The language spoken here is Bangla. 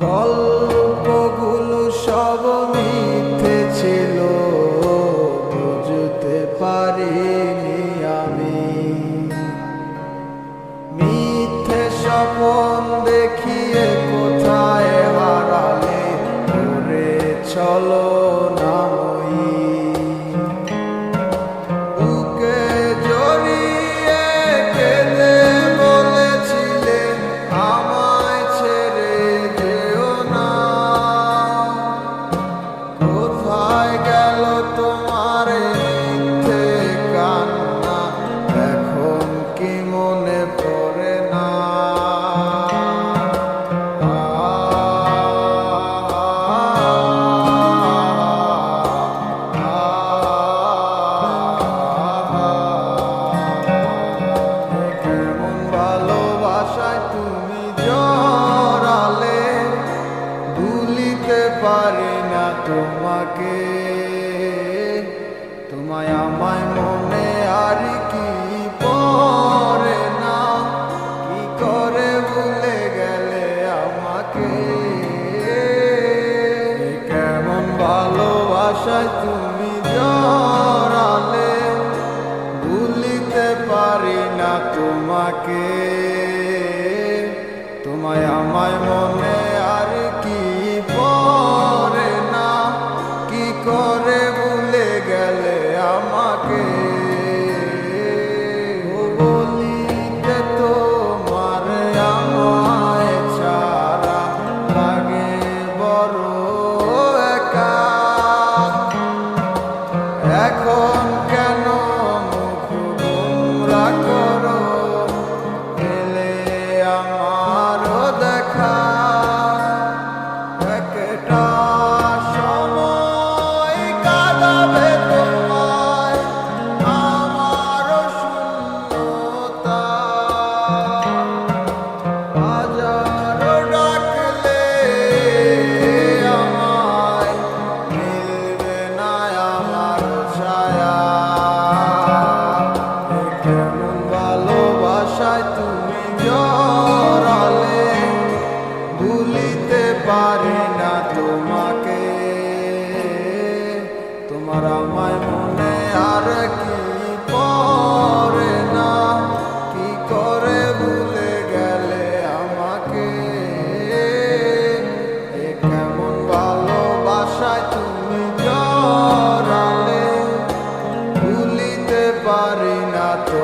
গল্পগুলো সব মিথ্যে ছিল বুঝতে পারিনি আমি। মিথ্যে সপন পারি না তোমাকে। তোমায় আমায় মনে আর কি পরে না? কি করে ভুলে গেলে আমাকে? কেমন ভালোবাসায় তুমি জড়ালে? ভুলিতে পারি না তোমাকে। তোমায় আমায় তোমার আমায় আর কি পরে না? কি করে ভুলে গেলে আমাকে? কেমন ভালোবাসায় তুমি জড়ালে? ভুলিতে পারি না তো